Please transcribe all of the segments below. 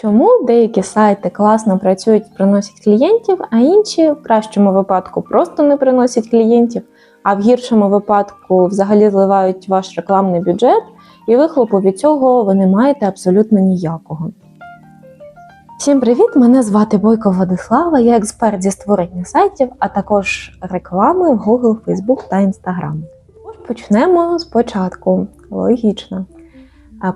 Чому деякі сайти класно працюють, приносять клієнтів, а інші в кращому випадку просто не приносять клієнтів, а в гіршому випадку взагалі зливають ваш рекламний бюджет, і вихлопу від цього ви не маєте абсолютно ніякого. Всім привіт! Мене звати Бойко Владислава, я експерт зі створення сайтів, а також реклами в Google, Facebook та Instagram. Почнемо спочатку. Логічно.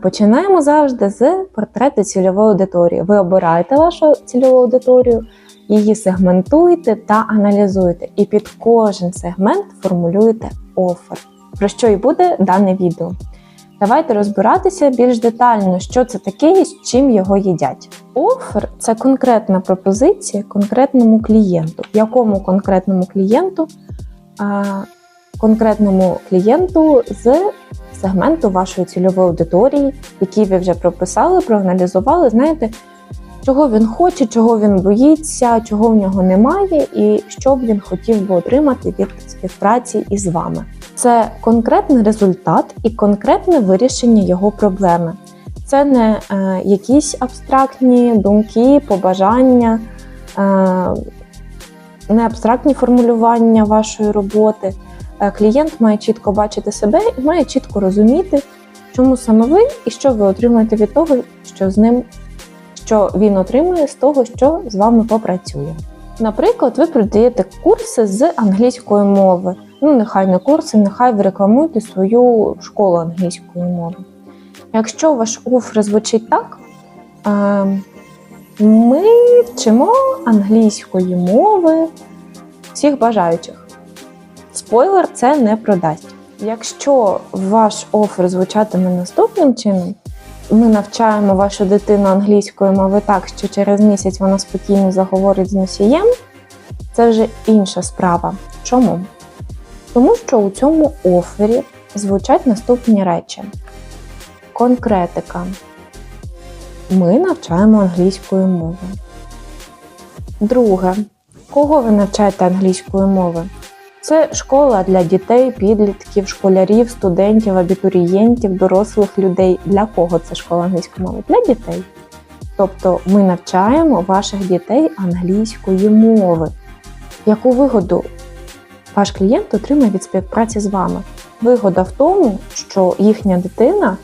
Починаємо завжди з портрету цільової аудиторії. Ви обираєте вашу цільову аудиторію, її сегментуєте та аналізуєте. І під кожен сегмент формулюєте офер. Про що і буде дане відео. Давайте розбиратися більш детально, що це таке і з чим його їдять. Офер це конкретна пропозиція конкретному клієнту. Якому конкретному клієнту? Конкретному клієнту з сегменту вашої цільової аудиторії, який ви вже прописали, проаналізували, знаєте, чого він хоче, чого він боїться, чого в нього немає, і що б він хотів би отримати від співпраці із вами. Це конкретний результат і конкретне вирішення його проблеми. Це не е, якісь абстрактні думки, побажання, е, не абстрактні формулювання вашої роботи. Е, Клієнт має чітко бачити себе і має чітко розуміти, чому саме ви і що ви отримаєте від того, що з ним що він отримує з того, що з вами попрацює. Наприклад, ви продаєте курси з англійської мови. Ну, нехай не курси, нехай ви рекламуєте свою школу англійської мови. Якщо ваш офер звучить так, е, ми вчимо англійської мови всіх бажаючих. Спойлер, це не продасть. Якщо ваш офер звучатиме наступним чином, ми навчаємо вашу дитину англійської мови так, що через місяць вона спокійно заговорить з носієм, це вже інша справа. Чому? Тому що у цьому офері звучать наступні речі: конкретика. Ми навчаємо англійської мови. Друге. Кого ви навчаєте англійської мови? Це школа для дітей, підлітків, школярів, студентів, абітурієнтів, дорослих людей. Для кого це школа англійської мови? Для дітей. Тобто ми навчаємо ваших дітей англійської мови. Яку вигоду ваш клієнт отримає від співпраці з вами? Вигода в тому, що їхня дитина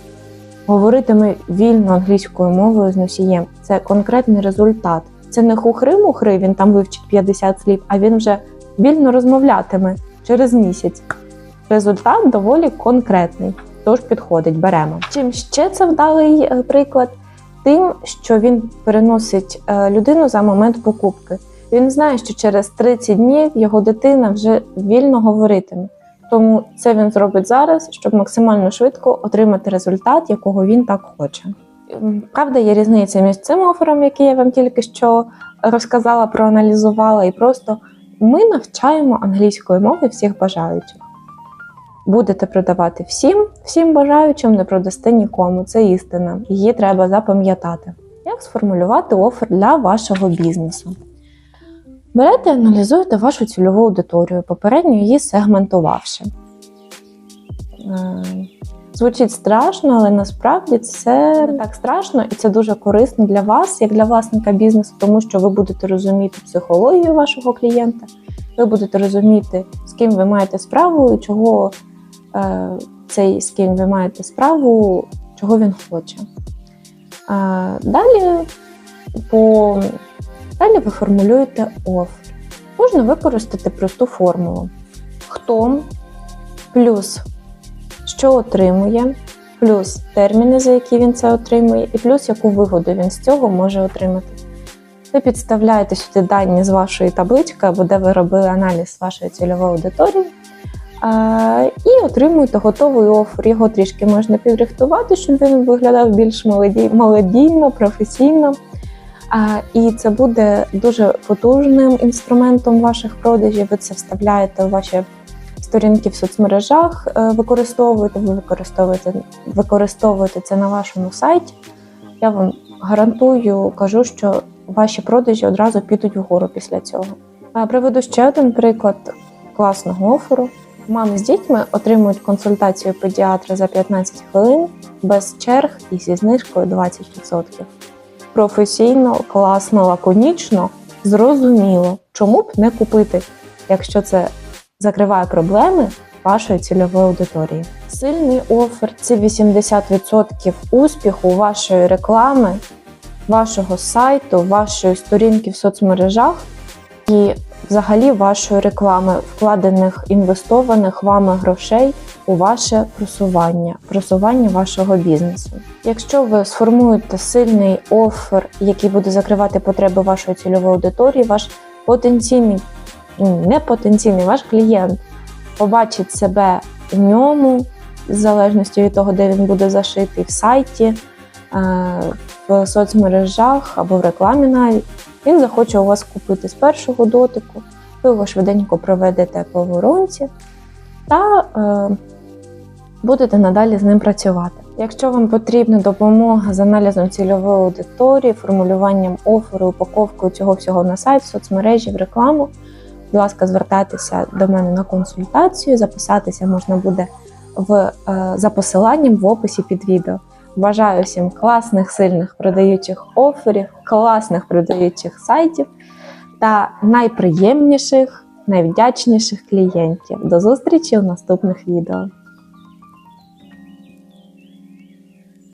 говоритиме вільно англійською мовою з носієм. Це конкретний результат. Це не хухри-мухри, він там вивчить 50 слів, а він вже вільно розмовлятиме через місяць. Результат доволі конкретний, тож підходить, беремо. Чим ще це вдалий е, приклад? Тим, що він переносить е, людину за момент покупки. Він знає, що через 30 днів його дитина вже вільно говоритиме. Тому це він зробить зараз, щоб максимально швидко отримати результат, якого він так хоче. Правда, є різниця між цим офером, який я вам тільки що розказала, проаналізувала, і просто ми навчаємо англійської мови всіх бажаючих. Будете продавати всім, всім бажаючим, не продасте нікому. Це істина. Її треба запам'ятати. Як сформулювати офер для вашого бізнесу? Берете, і аналізуєте вашу цільову аудиторію, попередньо її сегментувавши. Звучить страшно, але насправді це не так страшно і це дуже корисно для вас, як для власника бізнесу, тому що ви будете розуміти психологію вашого клієнта, ви будете розуміти, з ким ви маєте справу і чого е, цей з ким ви маєте справу, чого він хоче. Е, далі, по, далі ви формулюєте офер. Можна використати просту формулу. Хто плюс що отримує, плюс терміни, за які він це отримує, і плюс яку вигоду він з цього може отримати. Ви підставляєте сюди дані з вашої таблички, або де ви робили аналіз вашої цільової аудиторії, і отримуєте готовий офер. Його трішки можна підрихтувати, щоб він виглядав більш молоді- молодійно, професійно. І це буде дуже потужним інструментом ваших продажів. Ви це вставляєте у ваші сторінки в соцмережах, е, використовуєте, ви використовуєте, використовуєте це на вашому сайті. Я вам гарантую, кажу, що ваші продажі одразу підуть вгору після цього. Приведу ще один приклад класного оферу. Мами з дітьми отримують консультацію педіатра за 15 хвилин без черг і зі знижкою 20%. професійно, класно, лаконічно, зрозуміло, чому б не купити, якщо це закриває проблеми вашої цільової аудиторії. Сильний офер це 80% успіху вашої реклами, вашого сайту, вашої сторінки в соцмережах і взагалі вашої реклами, вкладених інвестованих вами грошей у ваше просування, просування вашого бізнесу. Якщо ви сформуєте сильний офер, який буде закривати потреби вашої цільової аудиторії, ваш потенційний, не потенційний, ваш клієнт побачить себе в ньому, в залежності від того, де він буде зашитий, в сайті, е, в соцмережах або в рекламі навіть. Він захоче у вас купити з першого дотику, ви його швиденько проведете по воронці та е, будете надалі з ним працювати. Якщо вам потрібна допомога з аналізом цільової аудиторії, формулюванням оферу, упаковкою цього всього на сайт, в соцмережі, в рекламу, будь ласка, звертайтеся до мене на консультацію. Записатися можна буде в, е, за посиланням в описі під відео. Бажаю всім класних, сильних продаючих оферів, класних продаючих сайтів та найприємніших, найвдячніших клієнтів. До зустрічі у наступних відео.